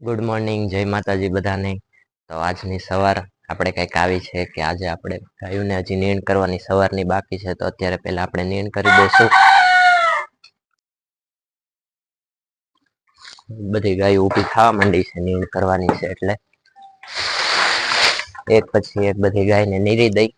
Good morning જય માતાજી બધાને. તો આજની સવાર આપણે કંઈક આવી છે કે આજે આપણે ગાયોને હજી નીણ કરવાની સવારની બાકી છે, તો અત્યારે પહેલા આપણે નીણ કરી દઈશું. બધી ગાયો ઊભી થવા માંડી છે, નીણ કરવાની છે એટલે. એક પછી એક બધી ગાયને નીરી દઈ.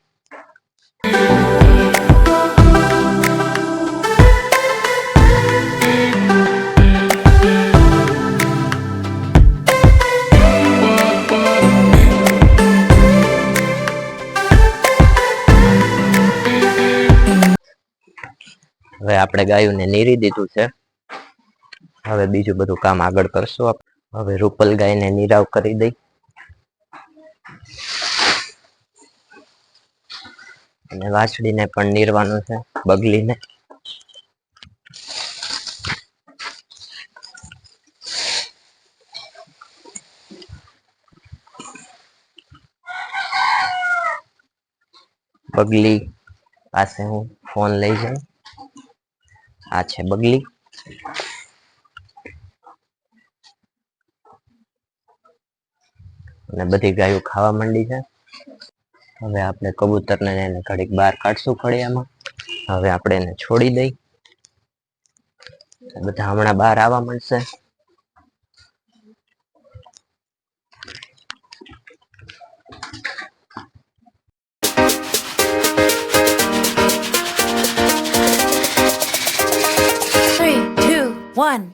હવે આપણે ગાયોને નીરી દીધું છે. હવે બીજું બધું કામ આગળ કરશું હવે રૂપલ ગાયને નીરાવ કરી દઈ. અને વાછડીને પણ નીરવાનું છે, બગલીને. બગલી પાસે હું ફોન લઈ જાઉં. આ છે બગલી. અને બધી ગાયો ખાવા માંડી છે. હવે આપણે કબૂતરને એને ઘડીક બહાર કાઢશું ફળિયામાં હવે આપણે એને છોડી દઈ. બધા હમણાં બહાર આવવા મળશે one.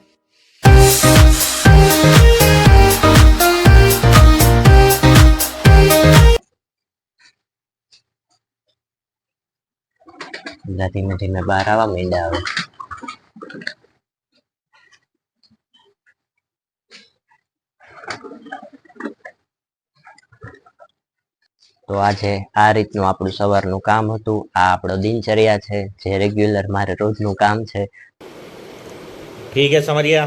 ધીમે ધીમે બહાર આવવા માંડ્યા હવે તો આજે આ રીતનું આપણું સવારનું કામ હતું. આ આપણો દિનચર્યા છે. જે રેગ્યુલર મારે રોજનું કામ છે. ठीक है समझ गया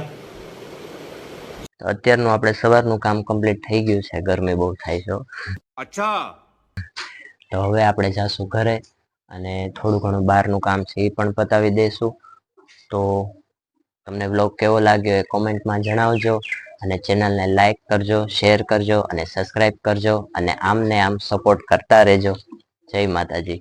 તો અત્યારનું આપણે સવારનું કામ કમ્પ્લીટ થઈ ગયું છે ગરમી બહુ થાય છે अच्छा તો હવે આપણે જાશું ઘરે અને થોડું ઘણું બહારનું કામ છે એ પણ પતાવી દઈશું તો તમને બ્લોગ કેવો લાગ્યો એ કોમેન્ટમાં જણાવજો અને ચેનલને લાઈક કરજો શેર કરજો અને સબસ્ક્રાઈબ કરજો અને આમને આમ સપોર્ટ કરતા રહેજો જય માતાજી